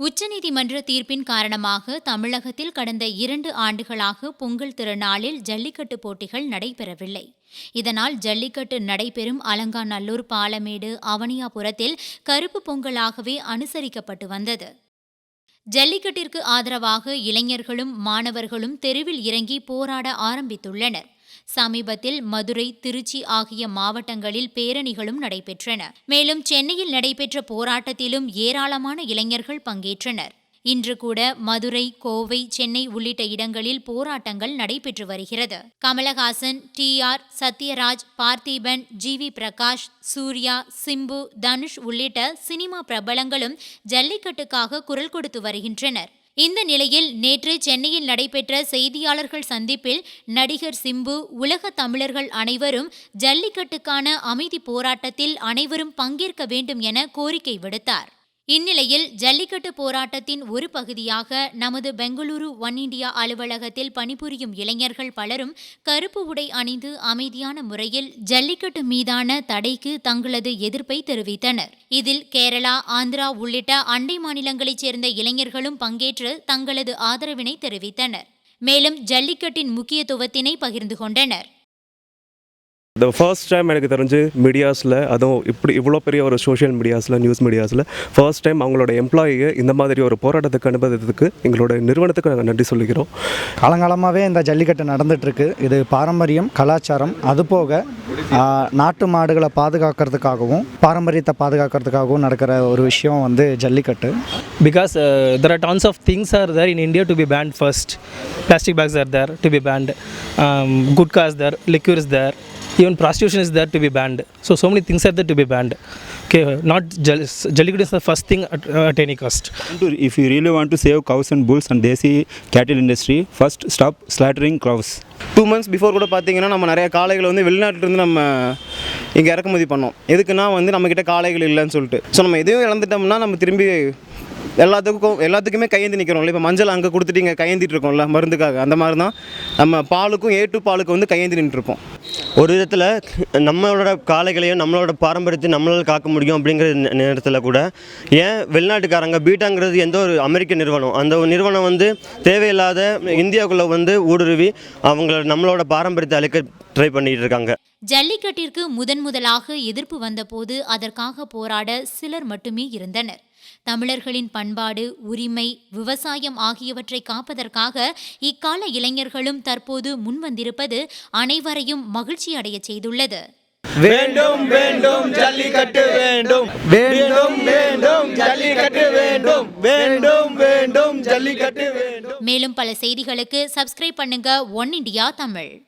உச்சநீதிமன்ற தீர்ப்பின் காரணமாக தமிழகத்தில் கடந்த இரண்டு ஆண்டுகளாக பொங்கல் திருநாளில் ஜல்லிக்கட்டு போட்டிகள் நடைபெறவில்லை. இதனால் ஜல்லிக்கட்டு நடைபெறும் அலங்காநல்லூர் பாலமேடு அவனியாபுரத்தில் கருப்பு பொங்கலாகவே அனுசரிக்கப்பட்டு வந்தது. ஜல்லிக்கட்டிற்கு ஆதரவாக இளைஞர்களும் மாணவர்களும் தெருவில் இறங்கி போராட ஆரம்பித்துள்ளனர். சமீபத்தில் மதுரை திருச்சி ஆகிய மாவட்டங்களில் பேரணிகளும் நடைபெற்றன. மேலும் சென்னையில் நடைபெற்ற போராட்டத்திலும் ஏராளமான இளைஞர்கள் பங்கேற்றனர். இன்று கூட மதுரை கோவை சென்னை உள்ளிட்ட இடங்களில் போராட்டங்கள் நடைபெற்று வருகிறது. Kamal Haasan T R Sathyaraj Parthiban G V Prakash Suriya Simbu Dhanush உள்ளிட்ட சினிமா பிரபலங்களும் ஜல்லிக்கட்டுக்காக குரல் கொடுத்து வருகின்றனர். இந்த நிலையில் நேற்று சென்னையில் நடைபெற்ற செய்தியாளர்கள் சந்திப்பில் நடிகர் சிம்பு உலக தமிழர்கள் அனைவரும் ஜல்லிக்கட்டுக்கான அமைதி போராட்டத்தில் அனைவரும் பங்கேற்க வேண்டும் என கோரிக்கை விடுத்தார். இந்நிலையில் ஜல்லிக்கட்டு போராட்டத்தின் ஒரு பகுதியாக நமது பெங்களூரு ஒன் இண்டியா அலுவலகத்தில் பணிபுரியும் இளைஞர்கள் பலரும் கருப்பு உடை அணிந்து அமைதியான முறையில் ஜல்லிக்கட்டு மீதான தடைக்கு தங்களது எதிர்ப்பை தெரிவித்தனர். இதில் கேரளா ஆந்திரா உள்ளிட்ட அண்டை மாநிலங்களைச் சேர்ந்த இளைஞர்களும் பங்கேற்று தங்களது ஆதரவினை தெரிவித்தனர். மேலும் ஜல்லிக்கட்டின் முக்கியத்துவத்தினை பகிர்ந்து கொண்டனர். த ஃபர்ஸ்ட் டைம் எனக்கு தெரிஞ்சு மீடியாஸில் அதுவும் இப்படி இவ்வளோ பெரிய ஒரு சோஷியல் மீடியாஸில் நியூஸ் மீடியாஸில் ஃபர்ஸ்ட் டைம் அவங்களோட எம்ப்ளாயியை இந்த மாதிரி ஒரு போராட்டத்துக்கு அனுப்புறதுக்கு எங்களோட நிறுவனத்துக்கு நாங்கள் நன்றி சொல்லிக்கிறோம் காலங்காலமாகவே இந்த ஜல்லிக்கட்டு நடந்துகிட்ருக்கு இது பாரம்பரியம் கலாச்சாரம் அதுபோக ஆ, நாட்டு மாடுகளை பாதுகாக்கிறதுக்காகவும் பாரம்பரியத்தை பாதுகாக்கிறதுக்காகவும் நடக்கிற ஒரு விஷயம் வந்து Jallikattu because uh, there are tons of things are there in India to be banned first. Plastic bags are there to be banned. Um, Gutka is Even prostitution is there to be banned. So so many things are there to be banned. Okay, not jal- Jallikattu is the first thing at, at any cost. if you really want to save cows and bulls and desi cattle industry, first stop slaughtering cows. Two months before கூட பார்த்தீங்கன்னா நம்ம நிறைய காளைகளை வந்து வெளிநாட்டிலேருந்து நம்ம இங்கே இறக்குமதி பண்ணோம் எதுக்குன்னா வந்து நம்மக்கிட்ட காளைகள் இல்லைன்னு சொல்லிட்டு ஸோ நம்ம எதையும் இழந்துட்டோம்னா நம்ம திரும்பி எல்லாத்துக்கும் எல்லாத்துக்குமே கையேந்தி நிற்கிறோம்ல இப்போ மஞ்சள் அங்கே கொடுத்துட்டு இங்கே கையேந்திட்டு இருக்கோம்ல மருந்துக்காக அந்த மாதிரி தான் நம்ம பாலுக்கும் ஏ டு பாலுக்கு வந்து கையேந்தி நின்றுருப்போம் ஒரு விதத்தில் நம்மளோட காளைகளையும் நம்மளோட பாரம்பரியத்தையும் நம்மளால் காக்க முடியும் அப்படிங்கிற நேரத்தில் கூட ஏன் வெளிநாட்டுக்காரங்க பீட்டாங்கிறது எந்த ஒரு அமெரிக்க நிறுவனம்? அந்த ஒரு நிறுவனம் வந்து தேவையில்லாத இந்தியாவுக்குள்ளே வந்து ஊடுருவி அவங்கள நம்மளோட பாரம்பரியத்தை அழிக்க ட்ரை பண்ணிட்டு இருக்காங்க ஜல்லிக்கட்டிற்கு முதன் முதலாக எதிர்ப்பு வந்தபோது அதற்காக போராட சிலர் மட்டுமே இருந்தனர். தமிழர்களின் பண்பாடு உரிமை விவசாயம் ஆகியவற்றை காப்பதற்காக இக்கால இளைஞர்களும் தற்போது முன்வந்திருப்பது அனைவரையும் மகிழ்ச்சி அடையச் செய்துள்ளது. வேண்டும் வேண்டும் ஜல்லிக்கட்டு வேண்டும். வேண்டும் வேண்டும் ஜல்லிக்கட்டு வேண்டும். வேண்டும் வேண்டும் ஜல்லிக்கட்டு வேண்டும். மேலும் பல செய்திகளுக்கு சப்ஸ்கிரைப் பண்ணுங்க ஒன் இண்டியா தமிழ்.